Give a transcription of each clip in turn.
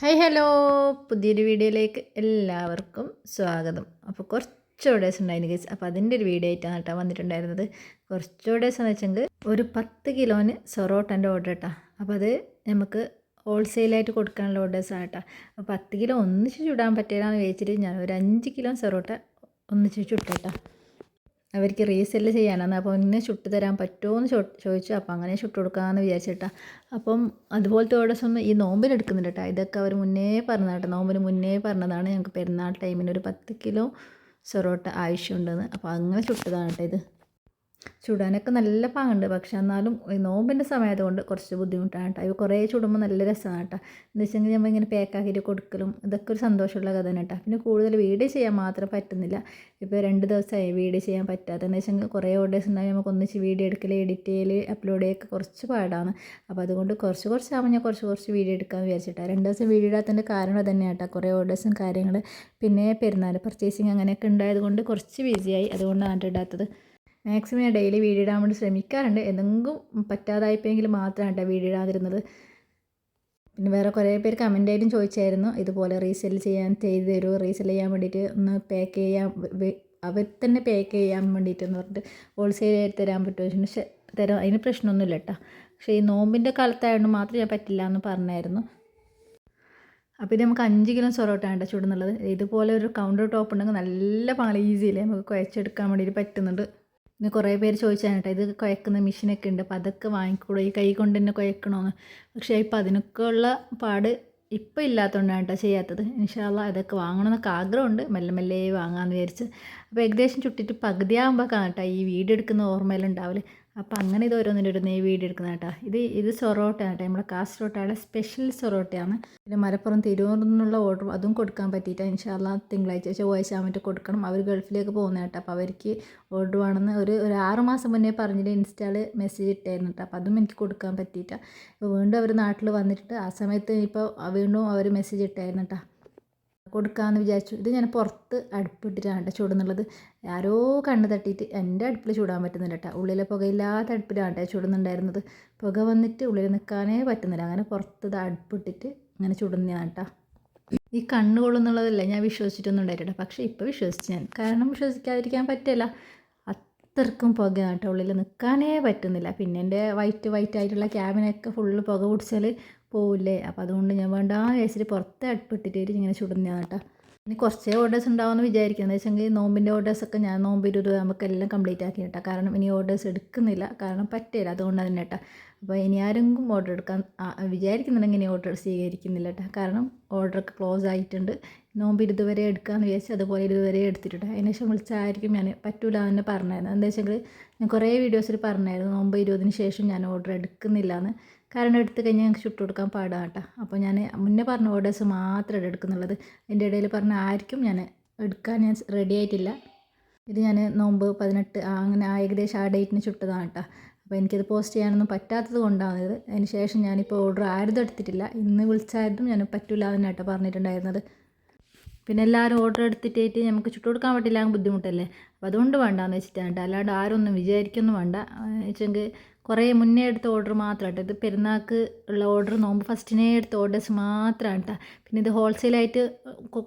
Hi hello. പുതിയൊരു വീഡിയോയിലേക്ക് എല്ലാവർക്കും സ്വാഗതം. അപ്പോൾ കുറച്ച് ഓർഡേഴ്സ് ഉണ്ടായിരുന്നു ഗൈസ് അപ്പോൾ അതിന്റെ ഒരു വീഡിയോ ആയിട്ടാണ് കേട്ടോ വന്നിട്ടുണ്ടായിരുന്നത്. കുറച്ച് ഓർഡേഴ്സ് എന്ന് വെച്ചെങ്കിൽ ഒരു പത്ത് കിലോന് സൊറോട്ടന്റെ ഓർഡർ കേട്ടോ അപ്പോൾ അത് നമുക്ക് ഹോൾസെയിലായിട്ട് കൊടുക്കാനുള്ള ഓർഡേഴ്സാണ് കേട്ടോ. അപ്പോൾ പത്ത് കിലോ ഒന്നിച്ച് ചുടാൻ പറ്റിയതാണെന്ന് വെച്ചിട്ട് ഞാൻ ഒരു അഞ്ച് കിലോ സൊറോട്ട ഒന്നിച്ച് ചുട്ടേട്ടാ. അവർക്ക് റീസെല്ല് ചെയ്യാനാണ്. അപ്പോൾ ഇന്ന് ചുട്ട് തരാൻ പറ്റുമോ എന്ന് ചോദിച്ചു. അപ്പോൾ അങ്ങനെ ചുട്ട് കൊടുക്കാമെന്ന് വിചാരിച്ചിട്ടാ അപ്പം അതുപോലത്തെ ഓർഡേഴ്സ് ഒന്നും ഈ നോമ്പിന് എടുക്കുന്നുണ്ട് കേട്ടോ. ഇതൊക്കെ അവർ മുന്നേ പറഞ്ഞ കേട്ടോ. നോമ്പിന് മുന്നേ പറഞ്ഞതാണ് ഞങ്ങൾക്ക് പെരുന്നാൾ ടൈമിന് ഒരു പത്ത് കിലോ സൊറോട്ട ആവശ്യമുണ്ടെന്ന്. അപ്പോൾ അങ്ങനെ ചുട്ടതാണ് കേട്ടോ ഇത്. ചുടാനൊക്കെ നല്ല പാങ്ങുണ്ട്. പക്ഷെ എന്നാലും ഈ നോമ്പിന്റെ സമയമായതുകൊണ്ട് കുറച്ച് ബുദ്ധിമുട്ടാണ് കേട്ടോ. ഇവ കുറേ ചുടുമ്പോൾ നല്ല രസമാണ് കേട്ടോ. എന്ന് വെച്ചെങ്കിൽ നമ്മൾ ഇങ്ങനെ പാക്കാക്കിയിട്ട് കൊടുക്കലും ഇതൊക്കെ ഒരു സന്തോഷമുള്ള കഥ തന്നെ കേട്ടോ. പിന്നെ കൂടുതൽ വീഡിയോ ചെയ്യാൻ മാത്രം പറ്റുന്നില്ല. ഇപ്പോൾ രണ്ട് ദിവസമായി വീഡിയോ ചെയ്യാൻ പറ്റാത്ത എന്ന് വെച്ചെങ്കിൽ കുറേ ഓർഡേഴ്സ് ഉണ്ടായി നമുക്ക് ഒന്നിച്ച് വീഡിയോ എടുക്കൽ എഡിറ്റ് ചെയ്യൽ അപ്ലോഡ് ചെയ്യൊക്കെ കുറച്ച് പാടാണ്. അപ്പോൾ അതുകൊണ്ട് കുറച്ച് കുറച്ചാകുമ്പോൾ ഞാൻ കുറച്ച് കുറച്ച് വീഡിയോ എടുക്കാൻ വിചാരിച്ചിട്ടാണ്. രണ്ട് ദിവസം വീഡിയോ ഇടാത്തതിന്റെ കാരണം തന്നെയാണ് കേട്ടോ. കുറേ ഓർഡേഴ്സും കാര്യങ്ങൾ പിന്നെ പെരുന്നാൾ പർച്ചേസിങ് അങ്ങനെയൊക്കെ ഉണ്ടായതുകൊണ്ട് കുറച്ച് ബിസിയായി അതുകൊണ്ടാണ് ഇടാത്തത്. മാക്സിമം ഞാൻ ഡെയിലി വീഡിയോ ഇടാൻ വേണ്ടി ശ്രമിക്കാറുണ്ട്. എന്തെങ്കിലും പറ്റാതായപ്പോഴെങ്കിൽ മാത്രമാണ് കേട്ടോ വീഡിയോ ഇടാതിരുന്നത്. പിന്നെ വേറെ കുറേ പേര് കമന്റായിട്ടും ചോദിച്ചായിരുന്നു. ഇതുപോലെ റീസെൽ ചെയ്യാൻ ചെയ്ത് തരുമോ റീസെൽ ചെയ്യാൻ വേണ്ടിയിട്ട് ഒന്ന് പാക്ക് ചെയ്യാൻ അവർ തന്നെ പാക്ക് ചെയ്യാൻ വേണ്ടിയിട്ടെന്ന് പറഞ്ഞിട്ട് ഹോൾസെയിൽ ആയിട്ട് തരാൻ പറ്റുമോ? പക്ഷേ തരാം അതിന് പ്രശ്നമൊന്നുമില്ല കേട്ടോ പക്ഷേ ഈ നോമ്പിന്റെ കാലത്തായതുകൊണ്ട് മാത്രം ഞാൻ പറ്റില്ല എന്ന് പറഞ്ഞായിരുന്നു. അപ്പോൾ ഇത് നമുക്ക് അഞ്ച് കിലോ സൊറോട്ടാണ് ചൂടുന്നുള്ളത്. ഇതുപോലെ ഒരു കൗണ്ടർ ടോപ്പ് ഉണ്ടെങ്കിൽ നല്ല പാളി ഈസിയിൽ നമുക്ക് കുഴച്ചെടുക്കാൻ വേണ്ടിയിട്ട് പറ്റുന്നുണ്ട്. പിന്നെ കുറേ പേര് ചോദിച്ചാൽ കേട്ടോ ഇത് കുഴക്കുന്ന മെഷീനൊക്കെ ഉണ്ട് അപ്പോൾ അതൊക്കെ വാങ്ങിക്കൂടോ? ഈ കൈ കൊണ്ട് തന്നെ കുഴക്കണമെന്ന് പക്ഷേ ഇപ്പം അതിനൊക്കെ ഉള്ള പാട് ഇപ്പം ഇല്ലാത്തതുകൊണ്ടാണ് കേട്ടോ ചെയ്യാത്തത്. ഇൻഷാല്ല ഇതൊക്കെ വാങ്ങണമെന്നൊക്കെ ആഗ്രഹമുണ്ട് മെല്ലെ മെല്ലെ വാങ്ങാമെന്ന് വിചാരിച്ച്. അപ്പോൾ ഏകദേശം ചുട്ടിട്ട് പകുതിയാകുമ്പോൾ കേട്ടോ ഈ വീട് എടുക്കുന്ന ഓർമ്മയിലുണ്ടാവില്ലേ അപ്പോൾ അങ്ങനെ ഇത് ഓരോന്നിന്റെ ഒരു നെയ് വീഡിയോ എടുക്കുന്ന കേട്ടോ. ഇത് ഇത് സൊറോട്ടയാണ് കേട്ടോ. നമ്മുടെ കാസർഗോട്ടയുടെ സ്പെഷ്യൽ സൊറോട്ടയാണ്. പിന്നെ മലപ്പുറം തിരുവനന്തപുരത്ത് നിന്നുള്ള ഓർഡർ അതും കൊടുക്കാൻ പറ്റിയിട്ട്. ഇൻഷാല്ല തിങ്കളാഴ്ച ചൊവ്വാഴ്ച ആകുമ്പോൾ കൊടുക്കണം. അവർ ഗൾഫിലേക്ക് പോകുന്ന കേട്ടോ. അപ്പോൾ അവർക്ക് ഓർഡർ വേണമെന്ന് ഒരു ഒരു ആറ് മാസം മുന്നേ പറഞ്ഞിട്ട് ഇൻസ്റ്റാൾ മെസ്സേജ് ഇട്ടായിരുന്നു കേട്ടോ. അപ്പോൾ അതും എനിക്ക് കൊടുക്കാൻ പറ്റിയിട്ടാണ് വീണ്ടും അവർ നാട്ടിൽ വന്നിട്ട് ആ സമയത്ത് ഇപ്പോൾ വീണ്ടും അവർ മെസ്സേജ് ഇട്ടായിരുന്നു കേട്ടോ. കൊടുക്കാമെന്ന് വിചാരിച്ചു. ഇത് ഞാൻ പുറത്ത് അടുപ്പിട്ടിട്ടാണ് ചൂടുന്നുള്ളത്. ആരോ കണ്ണ് തട്ടിയിട്ട് എന്റെ അടുപ്പിൽ ചൂടാൻ പറ്റുന്നില്ല കേട്ടോ. ഉള്ളിലെ പുകയില്ലാത്ത അടുപ്പിലാണ് ചൂടുന്നുണ്ടായിരുന്നത്. പുക വന്നിട്ട് ഉള്ളിൽ നിൽക്കാനേ പറ്റുന്നില്ല. അങ്ങനെ പുറത്ത് ഇത് അടുപ്പിട്ടിട്ട് അങ്ങനെ ചുടുന്നതാണ് കേട്ടോ. ഈ കണ്ണ് കൊള്ളുന്നുള്ളതല്ല ഞാൻ വിശ്വസിച്ചിട്ടൊന്നും ഉണ്ടായിട്ടോ പക്ഷേ ഇപ്പോൾ വിശ്വസിച്ച് ഞാൻ. കാരണം വിശ്വസിക്കാതിരിക്കാൻ പറ്റില്ല. അത്രക്കും പുകയാണ് കേട്ടോ. ഉള്ളിൽ നിൽക്കാനേ പറ്റുന്നില്ല. പിന്നെ എന്റെ വൈറ്റ് വൈറ്റ് ആയിട്ടുള്ള ക്യാബിനൊക്കെ ഫുള്ള് പുക പിടിച്ചാൽ പോവില്ലേ? അപ്പോൾ അതുകൊണ്ട് ഞാൻ വേണ്ട ആ വിചാരിച്ചിട്ട് പുറത്ത് അടുപ്പിട്ടിട്ട് ഇങ്ങനെ ചുടുന്നതാണ് കേട്ടോ. ഇനി കുറച്ചേ ഓർഡേഴ്സ് ഉണ്ടാവുമെന്ന് വിചാരിക്കുന്നത് വെച്ചെങ്കിൽ നോമ്പിന്റെ ഓർഡേഴ്സൊക്കെ ഞാൻ നോമ്പിരുത് നമുക്കെല്ലാം കംപ്ലീറ്റ് ആക്കി കേട്ടോ. കാരണം ഇനി ഓർഡേഴ്സ് എടുക്കുന്നില്ല. കാരണം പറ്റില്ല അതുകൊണ്ട് തന്നെ കേട്ടോ. അപ്പോൾ ഇനി ആരെങ്കിലും ഓർഡർ എടുക്കാൻ വിചാരിക്കുന്നുണ്ടെങ്കിൽ ഇനി ഓർഡർ സ്വീകരിക്കുന്നില്ല കേട്ടോ കാരണം ഓർഡറൊക്കെ ക്ലോസ് ആയിട്ടുണ്ട്. നോമ്പ് ഇതുവരെ എടുക്കാമെന്ന് വിചാരിച്ച് അതുപോലെ ഇതുവരെ എടുത്തിട്ടുണ്ട്. അതിന് ശേഷം വിളിച്ചായിരിക്കും ഞാൻ. പറ്റൂല എന്ന് പറഞ്ഞായിരുന്നു. എന്താ വെച്ചെങ്കിൽ ഞാൻ കുറേ വീഡിയോസിൽ പറഞ്ഞായിരുന്നു. നോമ്പ് ഇരുപതിന് ശേഷം ഞാൻ ഓർഡർ എടുക്കുന്നില്ല എന്ന് കാരണം എടുത്തു കഴിഞ്ഞാൽ ഞങ്ങൾക്ക് ചുട്ടു കൊടുക്കാൻ പാടാണ് കേട്ടോ. അപ്പോൾ ഞാൻ മുന്നേ പറഞ്ഞ ഓർഡേഴ്സ് മാത്രമേ എടുക്കുന്നുള്ളത്. എന്റെ ഇടയിൽ പറഞ്ഞ ആർക്കും ഞാൻ എടുക്കാൻ ഞാൻ റെഡി ആയിട്ടില്ല. ഇത് ഞാൻ നോമ്പ് പതിനെട്ട് അങ്ങനെ ഏകദേശം ആ ഡേറ്റിന് ചുട്ടതാണ് കേട്ടോ. അപ്പോൾ എനിക്കത് പോസ്റ്റ് ചെയ്യാനൊന്നും പറ്റാത്തത് കൊണ്ടാണ്. ഇത് അതിന് ശേഷം ഞാനിപ്പോൾ ഓർഡർ ആരും എടുത്തിട്ടില്ല. ഇന്ന് വിളിച്ചായിരുന്നു ഞാൻ പറ്റില്ല എന്നാട്ടോ പറഞ്ഞിട്ടുണ്ടായിരുന്നത്. പിന്നെ എല്ലാവരും ഓർഡർ എടുത്തിട്ടേറ്റ് നമുക്ക് ചുട്ടു കൊടുക്കാൻ പറ്റില്ല ബുദ്ധിമുട്ടല്ലേ? അപ്പോൾ അതുകൊണ്ട് വേണ്ടാന്ന് വെച്ചിട്ടാണ് അല്ലാണ്ട് ആരും ഒന്നും വിചാരിക്കൊന്നും വേണ്ട. വെച്ചെങ്കിൽ കുറേ മുന്നേ എടുത്ത ഓർഡർ മാത്രമാണ് ഇത് പെരുന്നാൾക്ക് ഉള്ള ഓർഡർ നോമ്പ് ഫസ്റ്റിനെ എടുത്ത ഓർഡേഴ്സ് മാത്രമാണ് കേട്ടോ പിന്നെ ഇത് ഹോൾസെയിലായിട്ട്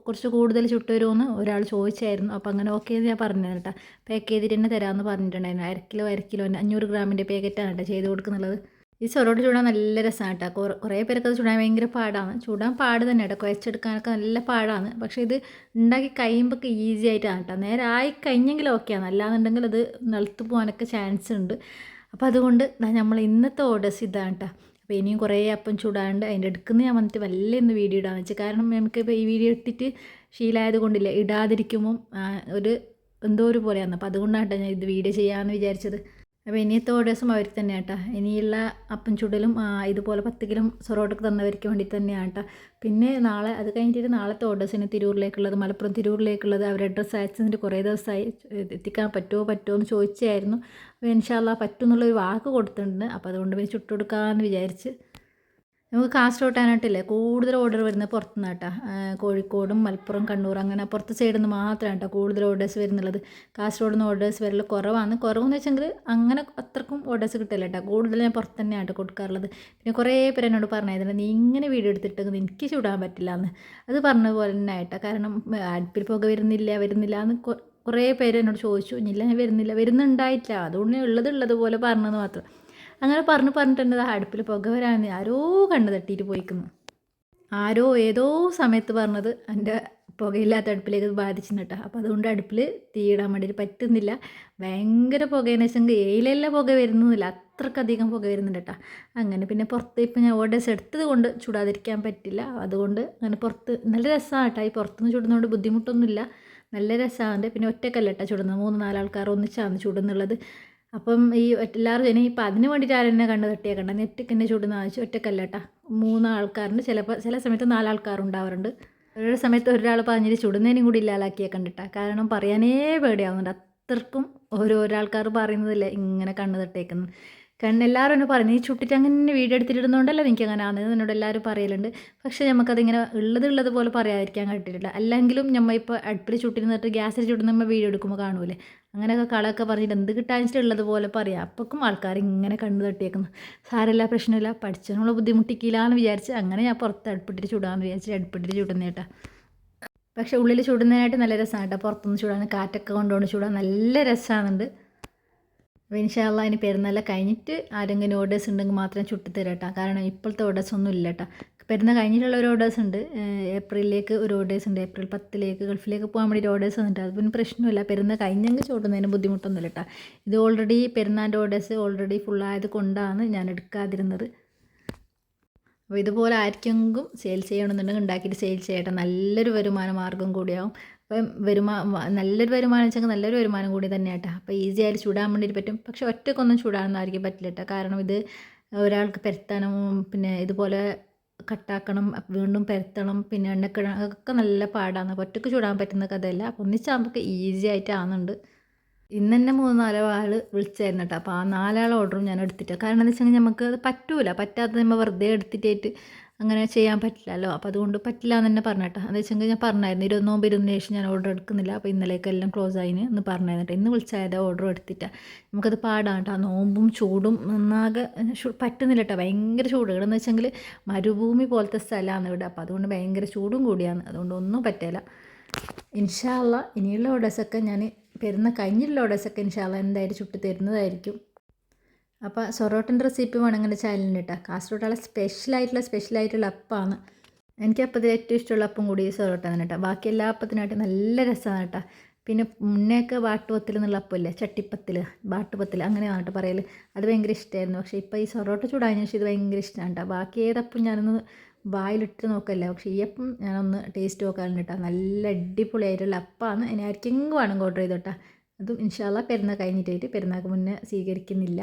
കുറച്ച് കൂടുതൽ ചുട്ടുവരുമെന്ന് ഒരാൾ ചോദിച്ചായിരുന്നു. അപ്പോൾ അങ്ങനെ ഓക്കെ എന്ന് ഞാൻ പറഞ്ഞു കേട്ടോ പാക്ക് ചെയ്തിട്ട് തന്നെ തരാമെന്ന് പറഞ്ഞിട്ടുണ്ടായിരുന്നു. അര കിലോ അര കിലോ അഞ്ഞൂറ് ഗ്രാമിന്റെ പാക്കറ്റാണ് കേട്ടോ ചെയ്ത് കൊടുക്കുന്നുള്ളത് ഈ സൊറോട്ട് ചൂടാൻ നല്ല രസമാണ് കേട്ടോ കുറേ പേർക്ക് അത് ചൂടാൻ ഭയങ്കര പാടാണ്. ചൂടാൻ പാട് തന്നെ കേട്ടോ കുഴച്ചെടുക്കാനൊക്കെ നല്ല പാടാണ്. പക്ഷേ ഇത് ഉണ്ടാക്കി കഴിയുമ്പോൾ ഈസി ആയിട്ടാണ് കേട്ടോ. നേരെ ആയി കഴിഞ്ഞെങ്കിൽ ഓക്കെയാണ് അല്ലാന്നുണ്ടെങ്കിൽ അത് നിലത്ത് പോകാനൊക്കെ ചാൻസ് ഉണ്ട്. അപ്പോൾ അതുകൊണ്ട് നമ്മൾ ഇന്നത്തെ ഓർഡേഴ്സ് ഇതാണ് കേട്ടോ അപ്പോൾ ഇനിയും കുറേ അപ്പം ചൂടാണ്ട് അതിന്റെ എടുക്കുന്ന ഞാൻ വന്നിട്ട് വല്ല ഇന്ന് വീഡിയോ ഇടാന്ന് വെച്ചാൽ കാരണം നമുക്ക് ഇപ്പോൾ ഈ വീഡിയോ ഇട്ടിട്ട് ശീലമായത് കൊണ്ടില്ല ഇടാതിരിക്കുമ്പം ഒരു എന്തോ ഒരു പോലെയാണ് അപ്പോൾ അതുകൊണ്ടാണ് ഞാൻ ഇത് വീഡിയോ ചെയ്യാമെന്ന് വിചാരിച്ചത്. അപ്പോൾ ഇനിയത്തെ ഓർഡേഴ്സും അവർ തന്നെ കേട്ടോ ഇനിയുള്ള അപ്പം ചുടലും ഇതുപോലെ പത്ത് കിലോ സൊറോട്ടൊക്കെ തന്നവർക്ക് വേണ്ടി തന്നെയാണ് കേട്ടോ പിന്നെ നാളെ അത് കഴിഞ്ഞിട്ട് നാളത്തെ ഓർഡേഴ്സിന് തിരൂരിലേക്കുള്ളത്. മലപ്പുറം തിരൂരിലേക്കുള്ളത്. അവർ അഡ്രസ്സ് അയച്ചതിന്റെ കുറേ ദിവസമായി. എത്തിക്കാൻ പറ്റുമോ പറ്റുമോ എന്ന് ചോദിച്ചായിരുന്നു. അപ്പോൾ ഇൻഷാല്ല പറ്റുമെന്നുള്ളൊരു വാക്ക് കൊടുത്തിട്ടുണ്ട്. അപ്പോൾ അതുകൊണ്ട് പിന്നെ ചുട്ടുകൊടുക്കാമെന്ന് വിചാരിച്ച് നമുക്ക് കാസ്റ്റ് കാസർഗോട്ടാനായിട്ടില്ലേ കൂടുതൽ ഓർഡർ വരുന്നത് പുറത്തുനിന്ന് കേട്ടോ കോഴിക്കോടും മലപ്പുറം കണ്ണൂർ അങ്ങനെ പുറത്ത് സൈഡിൽ നിന്ന് മാത്രമാണ് കേട്ടോ കൂടുതൽ ഓർഡേഴ്സ് വരുന്നുള്ളത്. കാസർഗോഡ് നിന്ന് ഓർഡേഴ്സ് വരൽ കുറവാണ് കുറവെന്ന് വെച്ചെങ്കിൽ അങ്ങനെ അത്രക്കും ഓർഡേഴ്സ് കിട്ടില്ല കേട്ടോ കൂടുതൽ ഞാൻ പുറത്ത് തന്നെയാണ് കേട്ടോ കൊടുക്കാറുള്ളത്. പിന്നെ കുറേ പേര് എന്നോട് പറഞ്ഞായിരുന്നു നീ ഇങ്ങനെ വീഡിയോ എടുത്തിട്ടെങ്കിൽ എനിക്ക് ചൂടാൻ പറ്റില്ല എന്ന് അത് പറഞ്ഞ പോലെ തന്നെ ആയിട്ടാ കാരണം അടുപ്പിൽ പുക വരുന്നില്ല വരുന്നില്ല എന്ന് കുറേ പേര് എന്നോട് ചോദിച്ചു. ഇല്ല ഞാൻ വരുന്നില്ല. വരുന്നുണ്ടായിട്ടില്ല. അതുകൊണ്ട് ഉള്ളത് ഉള്ളതുപോലെ പറഞ്ഞത് മാത്രം. അങ്ങനെ പറഞ്ഞ് പറഞ്ഞിട്ടുണ്ട് അടുപ്പിൽ പുക വരാമെന്ന് ആരോ കണ്ണ് തട്ടിയിട്ട് പോയിക്കുന്നു. ആരോ ഏതോ സമയത്ത് പറഞ്ഞത് എന്റെ പുകയില്ലാത്ത അടുപ്പിലേക്ക് ബാധിച്ചു കേട്ടോ. അപ്പോൾ അതുകൊണ്ട് അടുപ്പിൽ തീയിടാൻ വേണ്ടിയിട്ട് പറ്റുന്നില്ല. ഭയങ്കര പുകയെന്ന് വെച്ചെങ്കിൽ ഏയിലെല്ലാം പുക വരുന്നില്ല. അത്രക്കധികം പുക വരുന്നുണ്ട് കേട്ടോ. അങ്ങനെ പിന്നെ പുറത്ത് ഇപ്പം ഞാൻ ഓർഡേഴ്സ് എടുത്തത് കൊണ്ട് ചൂടാതിരിക്കാൻ പറ്റില്ല. അതുകൊണ്ട് അങ്ങനെ പുറത്ത് നല്ല രസമാണ് കേട്ടോ. ഈ പുറത്തുനിന്ന് ചൂടുന്നതുകൊണ്ട് ബുദ്ധിമുട്ടൊന്നുമില്ല. നല്ല രസമാണ്. പിന്നെ ഒറ്റക്കല്ല കേട്ടോ ചൂടുന്നത്. മൂന്ന് നാലാൾക്കാർ ഒന്നിച്ചാണ് ചുടുന്നുള്ളത്. അപ്പം ഈ എല്ലാവരും ഇനി ഇപ്പം അതിന് വേണ്ടിയിട്ട് ആരെന്നെ കണ്ണ് തട്ടിയേക്കണ്ട നെറ്റക്ക് എന്നെ ചൂടുന്ന ആവശ്യം ഒറ്റക്കല്ല കേട്ടോ മൂന്നാൾക്കാരുണ്ട്. ചിലപ്പോൾ ചില സമയത്ത് നാലാൾക്കാരുണ്ടാവാറുണ്ട്. ഒരു സമയത്ത് ഒരാൾ പറഞ്ഞിട്ട് ചുടുന്നതിനും കൂടി ഇല്ലാലാക്കിയേ കണ്ടിട്ടാ. കാരണം പറയാനേ പേടിയാവുന്നുണ്ട്. അത്രക്കും ഓരോ ഒരാൾക്കാർ പറയുന്നതല്ലേ ഇങ്ങനെ കണ്ണ് തട്ടേക്കുന്നത് കാരണം എല്ലാവരും എന്നെ പറഞ്ഞു നീ ചുട്ടിട്ട് അങ്ങനെ വീഡിയോ എടുത്തിട്ടുണ്ടല്ലോ എനിക്ക് അങ്ങനെ ആണെന്ന് എന്നോട് എല്ലാവരും പറയലുണ്ട്. പക്ഷേ നമുക്കതിങ്ങനെ ഉള്ളത് ഉള്ളത് പോലെ പറയാതിരിക്കാൻ കിട്ടിയിട്ടില്ല അല്ലെങ്കിലും നമ്മൾ ഇപ്പോൾ അടുപ്പിൽ ചുട്ടിരുന്നിട്ട് ഗ്യാസിൽ ചുട്ടുന്ന നമ്മൾ വീഡിയോ എടുക്കുമ്പോൾ കാണൂലേ? അങ്ങനെയൊക്കെ കളൊക്കെ പറഞ്ഞിട്ട് എന്ത് കിട്ടാനിച്ചിട്ടുള്ളത് പോലെ പറയാം. അപ്പോഴും ആൾക്കാർ ഇങ്ങനെ കണ്ണു തട്ടിയേക്കുന്നു. സാരമില്ല പ്രശ്നമില്ല. പഠിച്ചതിനുള്ള ബുദ്ധിമുട്ടിക്കില്ല എന്ന് വിചാരിച്ച് അങ്ങനെ ഞാൻ പുറത്ത് അടുപ്പിട്ടിട്ട് ചൂടാമെന്ന് വിചാരിച്ച് അടുപ്പിട്ടിട്ട് ചുടുന്നേട്ടാ. പക്ഷേ ഉള്ളിൽ ചുടുന്നതിനായിട്ട് നല്ല രസമാണ് കേട്ടോ. പുറത്തുനിന്ന് ചൂടാൻ കാറ്റൊക്കെ കൊണ്ടുകൊണ്ട് ചൂടാൻ നല്ല രസമാണുണ്ട് ഇൻഷാല്ല ഇനി പെരുന്നാൾ കഴിഞ്ഞിട്ട് ആരെങ്കിലും ഓർഡേഴ്സ് ഉണ്ടെങ്കിൽ മാത്രം ചുട്ടി തരാം കാരണം ഇപ്പോഴത്തെ ഓർഡേഴ്സ് ഒന്നും ഇല്ല കേട്ടോ പെരുന്നാൾ കഴിഞ്ഞിട്ടുള്ള ഒരു ഓർഡേഴ്സ് ഉണ്ട്. ഏപ്രിലിലേക്ക് ഒരു ഓർഡേഴ്സ് ഉണ്ട്. ഏപ്രിൽ പത്തിലേക്ക് ഗൾഫിലേക്ക് പോകാൻ വേണ്ടി ഓർഡേഴ്സ് വന്നിട്ട് അത് പിന്നെ പ്രശ്നമില്ല. പെരുന്ന കഴിഞ്ഞെങ്കിൽ ചൂടുന്നതിന് ബുദ്ധിമുട്ടൊന്നുമില്ല കേട്ടോ ഇത് ഓൾറെഡി പെരുന്നാന്റെ ഓർഡേഴ്സ് ഓൾറെഡി ഫുള്ളായത് കൊണ്ടാണ് ഞാൻ എടുക്കാതിരുന്നത്. അപ്പോൾ ഇതുപോലെ ആർക്കെങ്കിലും സെയിൽസ് ചെയ്യണമെന്നുണ്ടെങ്കിൽ ഉണ്ടാക്കിയിട്ട് സെയിൽസ് ചെയ്യട്ടെ. നല്ലൊരു വരുമാന മാർഗം കൂടിയാവും. അപ്പം വരുമാ നല്ലൊരു വരുമാനം വെച്ചാൽ നല്ലൊരു വരുമാനം കൂടി തന്നെ കേട്ടോ അപ്പോൾ ഈസി ആയിട്ട് ചൂടാൻ വേണ്ടിയിട്ട് പറ്റും. പക്ഷേ ഒറ്റക്കൊന്നും ചൂടാണെന്നായിരിക്കും പറ്റില്ല കേട്ടോ കാരണം ഇത് ഒരാൾക്ക് പെരുത്താനും പിന്നെ ഇതുപോലെ കട്ടാക്കണം വീണ്ടും പരത്തണം പിന്നെ എണ്ണക്കിഴ ഒക്കെ നല്ല പാടാണ്. ഒറ്റയ്ക്ക് ചൂടാൻ പറ്റുന്ന കഥയല്ല. അപ്പോൾ ഒന്നിച്ചാകുമ്പോൾ ഈസി ആയിട്ട് ആകുന്നുണ്ട് ഇന്ന് തന്നെ മൂന്ന് നാലോ ആൾ വിളിച്ചായിരുന്നു കേട്ടോ. അപ്പോൾ ആ നാലാൾ ഓർഡറും ഞാൻ എടുത്തിട്ട്. കാരണം എന്താ വെച്ചാൽ നമുക്ക് അത് പറ്റൂല. പറ്റാത്ത നമ്മൾ വെറുതെ എടുത്തിട്ടായിട്ട് അങ്ങനെ ചെയ്യാൻ പറ്റില്ലല്ലോ. അപ്പോൾ അതുകൊണ്ട് പറ്റില്ല എന്ന് തന്നെ പറഞ്ഞിട്ട്. എന്ന് വെച്ചെങ്കിൽ ഞാൻ പറഞ്ഞായിരുന്നു ഇരുപത് നോമ്പ് ഇരുന്നതിന് ശേഷം ഞാൻ ഓർഡർ എടുക്കുന്നില്ല. അപ്പോൾ ഇന്നലേക്കെല്ലാം ക്ലോസ് ആയിന് എന്ന് പറഞ്ഞിരുന്നിട്ട് ഇന്ന് വിളിച്ചായത് ഓർഡർ എടുത്തിട്ട്. നമുക്കത് പാടാം കേട്ടോ നോമ്പും ചൂടും നന്നാകെ പറ്റുന്നില്ല കേട്ടോ ഭയങ്കര ചൂട്. ഇവിടെ എന്ന് വെച്ചെങ്കിൽ മരുഭൂമി പോലത്തെ സ്ഥലമാണ് ഇവിടെ. അപ്പോൾ അതുകൊണ്ട് ഭയങ്കര ചൂടും കൂടിയാണ്. അതുകൊണ്ട് ഒന്നും പറ്റില്ല ഇൻഷാല്ല ഇനിയുള്ള ഓർഡേഴ്സൊക്കെ ഞാൻ പെരുന്ന കഴിഞ്ഞിട്ടുള്ള ഓർഡേഴ്സൊക്കെ ഇൻഷാല്ല എന്തായാലും ചുട്ടി തരുന്നതായിരിക്കും. അപ്പോൾ സൊറോട്ടിന്റെ റെസിപ്പി വേണമെങ്കിൽ ചാനലിന് ഇട്ടാൽ കാസർഗോഡുള്ള സ്പെഷ്യലായിട്ടുള്ള സ്പെഷ്യലായിട്ടുള്ള അപ്പമാണ് എനിക്ക് അപ്പത്തിൽ ഏറ്റവും ഇഷ്ടമുള്ള അപ്പം കൂടി സൊറോട്ടാണ് കേട്ടോ. ബാക്കി എല്ലാ അപ്പത്തിനായിട്ട് നല്ല രസമാണ് കേട്ടോ. പിന്നെ മുന്നേക്ക് വാട്ടുപത്തിൽ എന്നുള്ള അപ്പമില്ലേ ചട്ടിപ്പത്തിൽ വാട്ടുപത്തിൽ അങ്ങനെയാണ് കേട്ടോ പറയൽ അത് ഭയങ്കര ഇഷ്ടമായിരുന്നു പക്ഷേ ഇപ്പോൾ ഈ സൊറോട്ട ചൂടായതിനു ശേഷം ഇത് ഭയങ്കര ഇഷ്ടമാണ് കേട്ടോ. ബാക്കി ഏതപ്പം ഞാനൊന്ന് വായിലിട്ട് നോക്കല്ല. പക്ഷേ ഈ അപ്പം ഞാനൊന്ന് ടേസ്റ്റ് നോക്കാറുണ്ട് കേട്ടോ. നല്ല അടിപൊളിയായിട്ടുള്ള അപ്പമാണ് ഇനി ആർക്കെങ്കിലും വേണം ഓർഡർ ചെയ്തോട്ടാ. അതും ഇൻഷാല്ല പെരുന്നാൾ കഴിഞ്ഞിട്ടായിട്ട് പെരുന്നാൾക്ക് മുന്നേ സ്വീകരിക്കുന്നില്ല.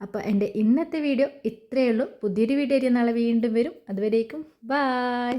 അപ്പോൾ എന്റെ ഇന്നത്തെ വീഡിയോ ഇത്രയേ ഉള്ളൂ. പുതിയൊരു വീഡിയോ നാളെ വീണ്ടും വരും. അതുവരേക്കും ബായ്